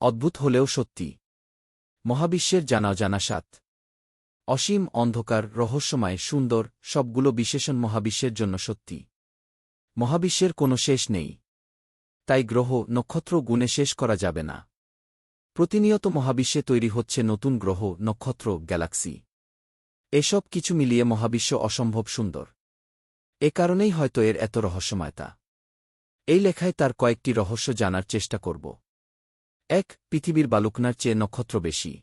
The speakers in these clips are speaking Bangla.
অদ্ভুত হলেও সত্যি। মহাবিশ্বের জানা জানা সাত। অসীম অন্ধকার, রহস্যময়, সুন্দর, সবগুলো বিশেষণ মহাবিশ্বের জন্য সত্যি। মহাবিশ্বের কোনো শেষ নেই। তাই গ্রহ, নক্ষত্র গুণে শেষ করা যাবে না। প্রতিনিয়ত মহাবিশ্বে তৈরি হচ্ছে নতুন গ্রহ, নক্ষত্র, গ্যালাক্সি। এসব কিছু মিলিয়ে মহাবিশ্ব অসম্ভব সুন্দর। এ কারণেই হয়তো এর এত রহস্যময়তা। এই লেখায় তার কয়েকটি রহস্য জানার চেষ্টা করব। এক, পৃথিবীর বালুকনার চেয়ে নক্ষত্র বেশি।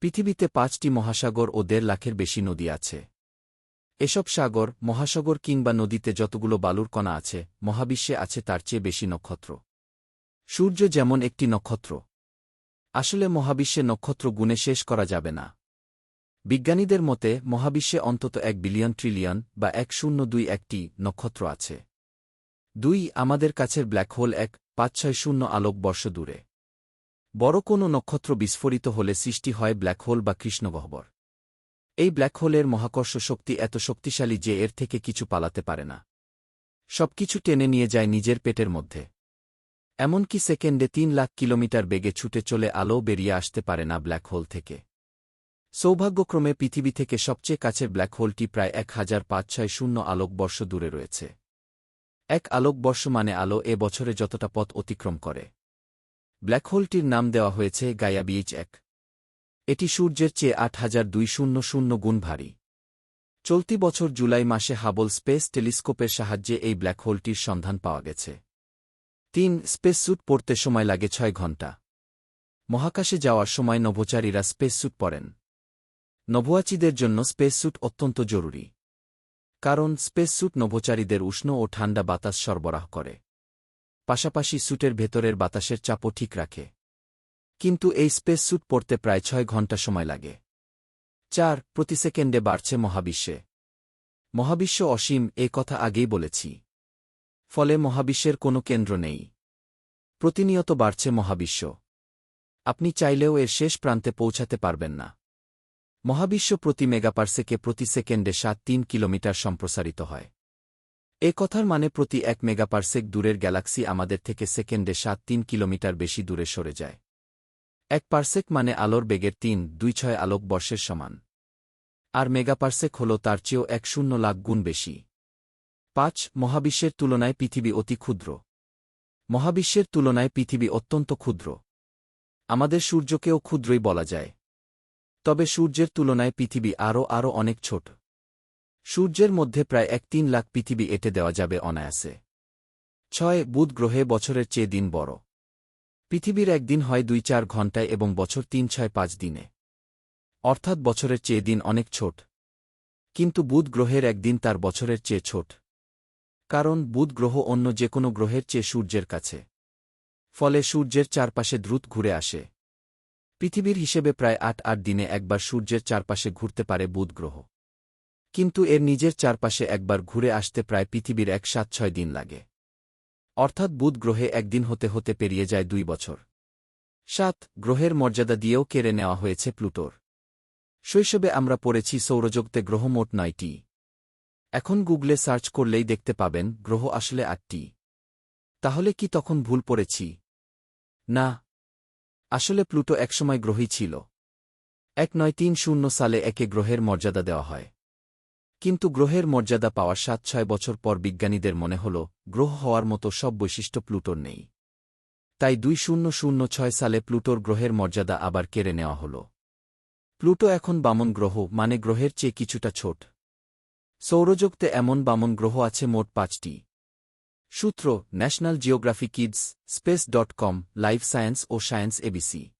পৃথিবীতে পাঁচটি মহাসাগর ও দেড় লাখের বেশি নদী আছে। এসব সাগর, মহাসাগর কিংবা নদীতে যতগুলো বালুর কণা আছে, মহাবিশ্বে আছে তার চেয়ে বেশি নক্ষত্র। সূর্য যেমন একটি নক্ষত্র। আসলে মহাবিশ্বে নক্ষত্র গুণে শেষ করা যাবে না। বিজ্ঞানীদের মতে, মহাবিশ্বে অন্তত এক বিলিয়ন ট্রিলিয়ন বা এক শূন্য দুই একটি নক্ষত্র আছে। দুই, আমাদের কাছের ব্ল্যাক হোল এক, পাঁচ ছয় শূন্য আলোক বর্ষ দূরে। বড় কোনো নক্ষত্র বিস্ফোরিত হলে সৃষ্টি হয় ব্ল্যাক হোল বা কৃষ্ণগহ্বর। এই ব্ল্যাক হোলের মহাকর্ষ শক্তি এত শক্তিশালী যে এর থেকে কিছু পালাতে পারে না। সবকিছু টেনে নিয়ে যায় নিজের পেটের মধ্যে। এমনকি সেকেন্ডে তিন লাখ কিলোমিটার বেগে ছুটে চলে আলো বেরিয়ে আসতে পারে না ব্ল্যাক হোল থেকে। সৌভাগ্যক্রমে পৃথিবী থেকে সবচেয়ে কাছের ব্ল্যাক হোলটি প্রায় এক হাজার পাঁচ ছয় শূন্য আলোকবর্ষ দূরে রয়েছে। এক আলোকবর্ষ মানে আলো এ বছরে যতটা পথ অতিক্রম করে। ব্ল্যাক হোলটির নাম দেওয়া হয়েছে গায়া বিচ এক। এটি সূর্যের চেয়ে আট হাজার দুই শূন্য শূন্য গুণ ভারী। চলতি বছর জুলাই মাসে হাবল স্পেস টেলিস্কোপের সাহায্যে এই ব্ল্যাক হোলটির সন্ধান পাওয়া গেছে। তিন স্পেস স্যুট পরতে সময় লাগে ছয় ঘণ্টা। মহাকাশে যাওয়ার সময় নভোচারীরা স্পেস স্যুট পরেন। নভোয়াচিদের জন্য স্পেস স্যুট অত্যন্ত জরুরি। কারণ স্পেস স্যুট নভোচারীদের উষ্ণ ও ঠান্ডা বাতাস সরবরাহ করে। পাশাপাশি স্যুটের ভেতরের বাতাসের চাপও ঠিক রাখে। কিন্তু এই স্পেস স্যুট পড়তে প্রায় ছয় ঘণ্টা সময় লাগে। চার, প্রতি সেকেন্ডে বাড়ছে মহাবিশ্বে। মহাবিশ্ব অসীম, এ কথা আগেই বলেছি। ফলে মহাবিশ্বের কোনো কেন্দ্র নেই। প্রতিনিয়ত বাড়ছে মহাবিশ্ব। আপনি চাইলেও এর শেষ প্রান্তে পৌঁছাতে পারবেন না। মহাবিশ্ব প্রতি মেগাপার্সেকে প্রতি সেকেন্ডে সাত, তিন কিলোমিটার সম্প্রসারিত হয়। এ কথার মানে প্রতি এক মেগাপার্সেক দূরের গ্যালাক্সি আমাদের থেকে সেকেন্ডে সাত তিন কিলোমিটার বেশি দূরে সরে যায়। এক পার্সেক মানে আলোর বেগের তিন, দুই ছয় আলোক বর্ষের সমান। আর মেগাপার্সেক হল তার চেয়েও এক শূন্য লাখ গুণ বেশি। পাঁচ, মহাবিশ্বের তুলনায় পৃথিবী অতি ক্ষুদ্র। মহাবিশ্বের তুলনায় পৃথিবী অত্যন্ত ক্ষুদ্র। আমাদের সূর্যকেও ক্ষুদ্রই বলা যায়। তবে সূর্যের তুলনায় পৃথিবী আরও আরও অনেক ছোট। সূর্যের মধ্যে প্রায় এক তিন লাখ পৃথিবী এটে দেওয়া যাবে অনায়াসে। ছয়, বুধ গ্রহে বছরের চেয়ে দিন বড়। পৃথিবীর একদিন হয় দুই চার ঘণ্টায় এবং বছর তিন ছয় পাঁচ দিনে। অর্থাৎ বছরের চেয়ে দিন অনেক ছোট। কিন্তু বুধ গ্রহের একদিন তার বছরের চেয়ে ছোট। কারণ বুধ গ্রহ অন্য যে কোনো গ্রহের চেয়ে সূর্যের কাছে। ফলে সূর্যের চারপাশে দ্রুত ঘুরে আসে। পৃথিবীর হিসেবে প্রায় আট আট দিনে একবার সূর্যের চারপাশে ঘুরতে পারে বুধ গ্রহ। কিন্তু এর নিজের চারপাশে একবার ঘুরে আসতে প্রায় পৃথিবীর এক সাত ছয় দিন লাগে। অর্থাৎ বুধ গ্রহে একদিন হতে হতে পেরিয়ে যায় দুই বছর। সাত, গ্রহের মর্যাদা দিয়েও কেড়ে নেওয়া হয়েছে প্লুটোর। শৈশবে আমরা পড়েছি সৌরজগতে গ্রহ মোট নয়টি। এখন গুগলে সার্চ করলেই দেখতে পাবেন গ্রহ আসলে আটটি। তাহলে কি তখন ভুল পড়েছি? না। আসলে প্লুটো একসময় গ্রহই ছিল। এক নয় তিন শূন্য সালে একে গ্রহের মর্যাদা দেওয়া হয়। কিন্তু গ্রহের মর্যাদা পাওয়ার সাত ছয় বছর পর বিজ্ঞানীদের মনে হল, গ্রহ হওয়ার মতো সব বৈশিষ্ট্য প্লুটোর নেই। তাই দুই শূন্য শূন্য ছয় সালে প্লুটোর গ্রহের মর্যাদা আবার কেড়ে নেওয়া হল। প্লুটো এখন বামন গ্রহ মানে গ্রহের চেয়ে কিছুটা ছোট। সৌরজগতে এমন বামন গ্রহ আছে মোট পাঁচটি। সূত্র, National Geography Kids, Space dot com, Life Science ও সায়েন্স এবিসি